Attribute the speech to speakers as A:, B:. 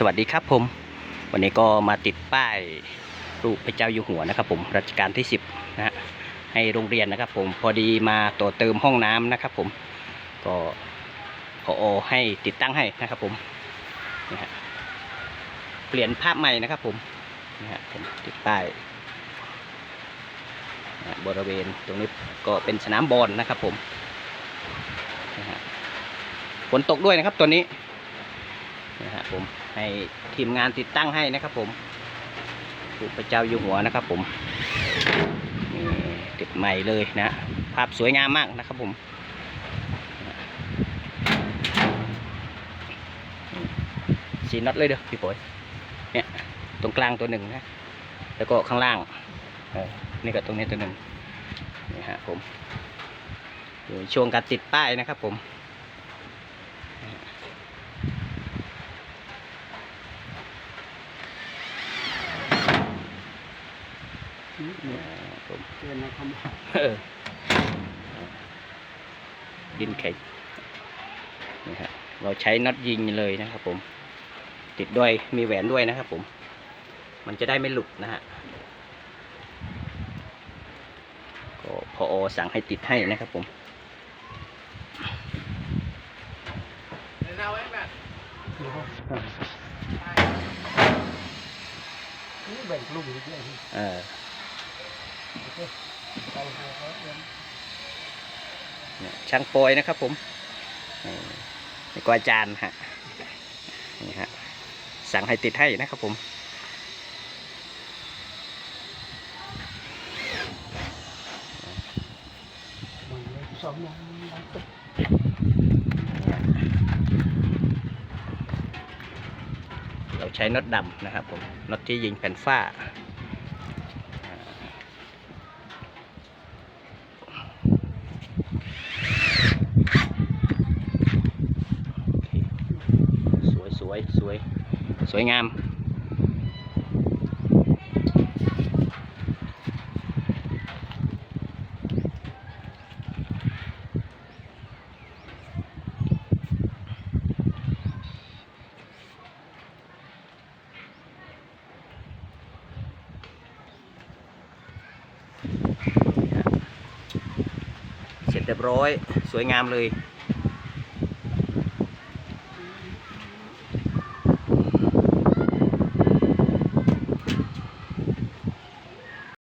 A: สวัสดีครับผม วันนี้ก็มาติดป้ายรูปพระเจ้าอยู่หัวนะครับ ผมรัชกาลที่ 10นะฮะให้โรงเรียนนะครับ ผมพอดีมาต่อเติมห้องน้ำนะครับ ผมก็พอให้ติดตั้งให้นะครับ ผมนะฮะเปลี่ยนภาพใหม่นะครับ ผมนะฮะผมติดป้ายนะฮะบริเวณตรงนี้ก็เป็นสนามบอลนะครับ ผมนะฮะฝนตกด้วยนะครับตัวนี้ นะฮะผมให้ทีมงานติดตั้งให้นะครับผมรูปพระเจ้าอยู่หัวนะครับ ผมนี่ติดใหม่เลยนะภาพสวยงามมากนะครับผมสีน็อตเลยเด้อพี่ป๋อยเนี่ยตรงกลางตัวหนึ่งนะแล้วก็ข้างล่างนี่ก็ตรงนี้ตัวหนึ่งนี่ฮะผมช่วงการติดป้ายนะครับผม ผม
B: เรียนนะคำ
A: เออดินแข็งนี่ฮะเราใช้น็อตยิงเลยนะครับ ผม ติดด้วยมีแหวนด้วยนะครับผม มันจะได้ไม่หลุดนะฮะก็พอสั่งให้ติดให้นะครับผม
B: นี่แบ่งกลุ่มอีกเลย
A: เออ
B: เอาหัว เนี่
A: ยช่างโปรยนะครับผมนี่ก็อาจารย์ฮะนี่ฮะสั่งให้ติดให้นะครับผม
B: เลยสองมองมันตึก
A: เราใช้น็อตดำนะครับผมน็อตที่ยิงแผ่นฝ้าอ่าโอเคสวยส วยสวย สวยงาม เสร็จเรียบร้อย สวยงามเลย